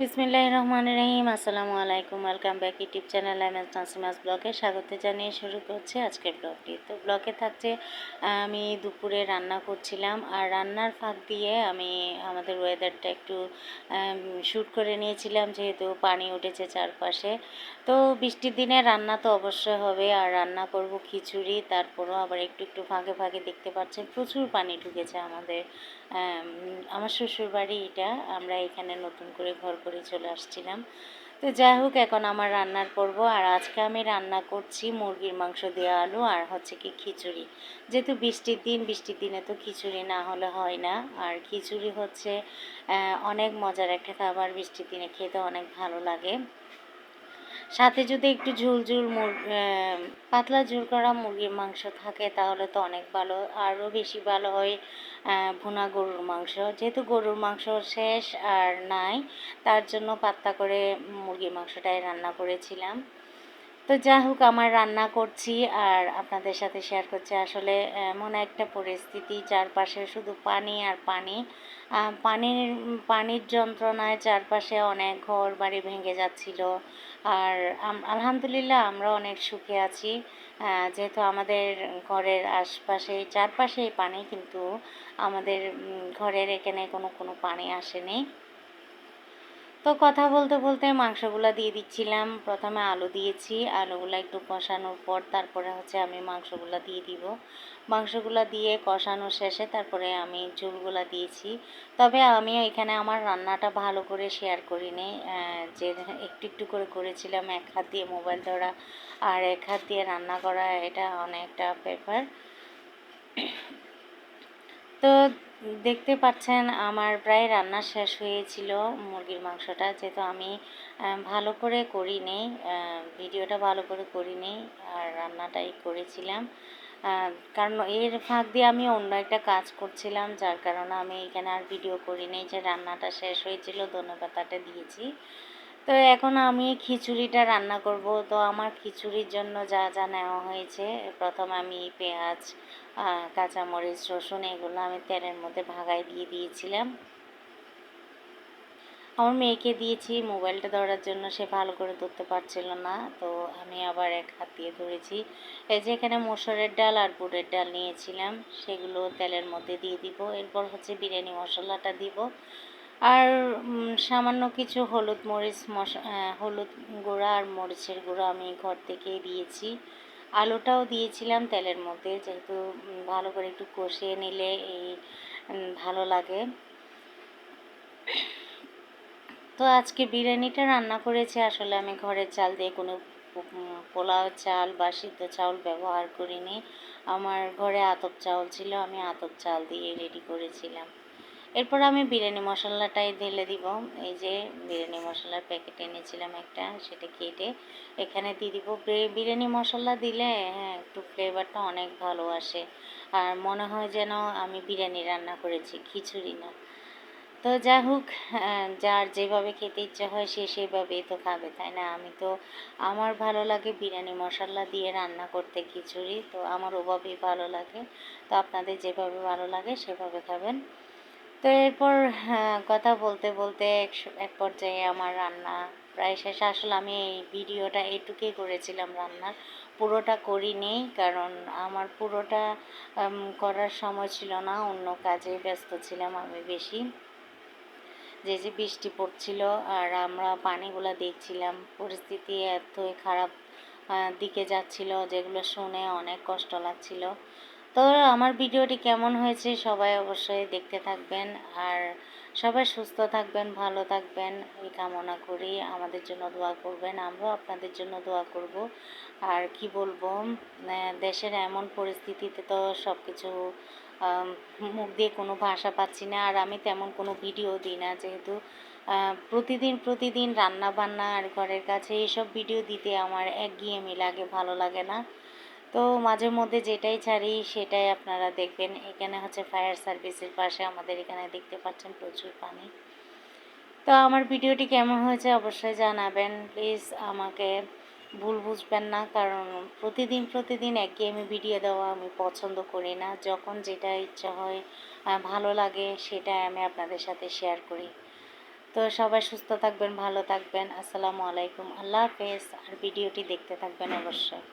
বিসমিল্লাহ রহমান রহিম। আসসালামু আলাইকুম welcome back YouTube channel M S ব্লগে স্বাগত জানিয়ে শুরু করছি আজকের ব্লগটি। তো ব্লগে থাকছে, আমি দুপুরে রান্না করছিলাম আর রান্নার ফাঁক দিয়ে আমি আমাদের ওয়েদারটা একটু শ্যুট করে নিয়েছিলাম যেহেতু পানি উঠেছে চারপাশে। তো বৃষ্টির দিনে রান্না তো অবশ্যই হবে, আর রান্না করব খিচুড়ি, তারপরও আবার একটু একটু ফাঁকে ফাঁকে দেখতে পাচ্ছেন প্রচুর পানি ঢুকেছে আমাদের আমার শ্বশুর বাড়ি এটা, আমরা এখানে নতুন করে ঘর করে চলে আসছিলাম। তো যাই হোক, এখন আমার রান্নার করব আর আজকে আমি রান্না করছি মুরগির মাংস দিয়ে আলু আর হচ্ছে কি খিচুড়ি। যেহেতু বৃষ্টির দিন, বৃষ্টির দিনে তো খিচুড়ি না হলে হয় না, আর খিচুড়ি হচ্ছে অনেক মজার একটা খাবার বৃষ্টির দিনে, খেতে অনেক ভালো লাগে। সাথে যদি একটু ঝুল ঝুল পাতলা ঝুল করা মুরগির মাংস থাকে, তাহলে তো অনেক ভালো। আরও বেশি ভালো হয় ভুনা গরুর মাংস। যেহেতু গরুর মাংস শেষ আর নাই, তার জন্য পাত্তা করে মুরগির মাংসটাই রান্না করেছিলাম। তো যা হোক, আমার রান্না করছি আর আপনাদের সাথে শেয়ার করছি। আসলে, এমন একটা পরিস্থিতি, চারপাশে শুধু পানি আর পানি। পানির পানির যন্ত্রণায় চারপাশে অনেক ঘর বাড়ি ভেঙে যাচ্ছিল। আর আলহামদুলিল্লাহ আমরা অনেক সুখে আছি। যেহেতু আমাদের ঘরের আশপাশে, চারপাশেই পানি, কিন্তু আমাদের ঘরের এখানে কোনো কোনো পানি আসেনি। তো কথা বলতে বলতে মাংসগুলো দিয়ে দিচ্ছিলাম। প্রথমে আলু দিয়েছি। আলুগুলো একটু কষানোর পর তারপরে হচ্ছে আমি মাংসগুলো দিয়ে দিব। মাংসগুলো দিয়ে কষানো শেষে তারপরে আমি ঝুলগুলো দিয়েছি। তবে আমি এখানে আমার রান্নাটা ভালো করে শেয়ার করিনি। যে একটু একটু করে করেছিলাম, এক হাত দিয়ে মোবাইল ধরা আর এক হাত দিয়ে রান্না করা, এটা অনেকটা ব্যাপার। তো দেখতে পাচ্ছেন, আমার প্রায় রান্না শেষ হয়েছিল মুরগির মাংসটা। যেহেতু আমি ভালো করে করিনি ভিডিওটা ভালো করে করিনি আর রান্নাটাই করেছিলাম। কারণ এর ফাঁক দিয়ে আমি অন্য একটা কাজ করছিলাম, যার কারণে আমি এখানে আর ভিডিও করিনি যে রান্নাটা শেষ হয়েছিল ধন্যবাদটা দিয়েছি। তো এখন আমি খিচুড়িটা রান্না করব। তো আমার খিচুড়ির জন্য যা যা নেওয়া হয়েছে, প্রথম আমি পেঁয়াজ কাঁচামরিচ, রসুন এগুলো আমি তেলের মধ্যে ভাগাই দিয়ে দিয়েছিলাম। আমার মেয়েকে দিয়েছি, মোবাইলটা ধরার জন্য সে ভালো করে ধরতে পারছিল না, তো আমি আবার এক হাত দিয়ে ধরেছি। এই যে এখানে মসুরের ডাল আর বুটের ডাল নিয়েছিলাম, সেগুলো তেলের মধ্যে দিয়ে দিব। এরপর হচ্ছে বিরিয়ানি মশলাটা দিব। আর সামান্য কিছু হলুদ মরিচ মশা হলুদ গুঁড়া আর মরিচের গুঁড়ো আমি ঘর থেকেই দিয়েছি। আলুটাও দিয়েছিলাম তেলের মধ্যে, যেহেতু ভালো করে একটু কষিয়ে নিলে এই ভালো লাগে। তো আজকে বিরিয়ানিটা রান্না করেছি, আসলে আমি ঘরের চাল দিয়ে কোনো পোলাও চাল বা সিদ্ধ চাউল ব্যবহার করিনি। আমার ঘরে আতপ চাউল ছিল, আমি আতপ চাল দিয়ে রেডি করেছিলাম। এরপর আমি বিরিয়ানি মশলাটাই ঢেলে দিব। এই যে বিরিয়ানি মশলার প্যাকেট এনেছিলাম একটা, সেটা কেটে এখানে দিয়ে দিব বিরিয়ানি মশলা দিলে হ্যাঁ একটু ফ্লেভারটা অনেক ভালো আসে। আর মনে হয় যেন আমি বিরিয়ানি রান্না করেছি, খিচুড়ি না। তো যা হোক যার যেভাবে খেতে ইচ্ছা হয় সে সেভাবেই তো খাবে, তাই না? আমি তো, আমার ভালো লাগে বিরিয়ানি মশলা দিয়ে রান্না করতে খিচুড়ি, তো আমার ওভাবেই ভালো লাগে। তো আপনাদের যেভাবে ভালো লাগে সেভাবে খাবেন। তো এরপর হ্যাঁ, কথা বলতে বলতে এক পর্যায়ে আমার রান্না প্রায় শেষ আসলে আমি এই ভিডিওটা এটুকুই করেছিলাম রান্নার। পুরোটা করিনি কারণ আমার পুরোটা করার সময় ছিল না অন্য কাজে ব্যস্ত ছিলাম আমি বেশি। যে যে বৃষ্টি পড়ছিল আর আমরা পানিগুলো দেখছিলাম পরিস্থিতি এতই খারাপ দিকে যাচ্ছিল যেগুলো শুনে অনেক কষ্ট লাগছিল। তো আমার ভিডিওটি কেমন হয়েছে সবাই অবশ্যই দেখতে থাকবেন। আর সবাই সুস্থ থাকবেন, ভালো থাকবেন, এই কামনা করি। আমাদের জন্য দোয়া করবেন, আমরাও আপনাদের জন্য দোয়া করব। আর কি বলব দেশের এমন পরিস্থিতিতে তো সব কিছু মুখ দিয়ে কোনো ভাষা পাচ্ছি না। আর আমি তেমন কোনো ভিডিও দিই না যেহেতু প্রতিদিন প্রতিদিন রান্না বান্না আর ঘরের কাছে এইসব ভিডিও দিতে আমার একঘেয়েমি লাগে, ভালো লাগে না। তো মাঝে মধ্যে যেটাই ছাড়ি, সেটাই আপনারা দেখবেন। এখানে হচ্ছে ফায়ার সার্ভিসের পাশে আমাদের এখানে দেখতে পাচ্ছেন প্রচুর পানি। তো আমার ভিডিওটি কেমন হয়েছে অবশ্যই জানাবেন। প্লিজ আমাকে ভুল বুঝবেন না, কারণ প্রতিদিন প্রতিদিন একঘেয়েমি ভিডিও দেওয়া আমি পছন্দ করি না। যখন যেটা ইচ্ছা হয় ভালো লাগে সেটাই আমি আপনাদের সাথে শেয়ার করি। তো সবাই সুস্থ থাকবেন, ভালো থাকবেন। আসসালামু আলাইকুম। আল্লাহ হাফেজ। আর ভিডিওটি দেখতে থাকবেন অবশ্যই।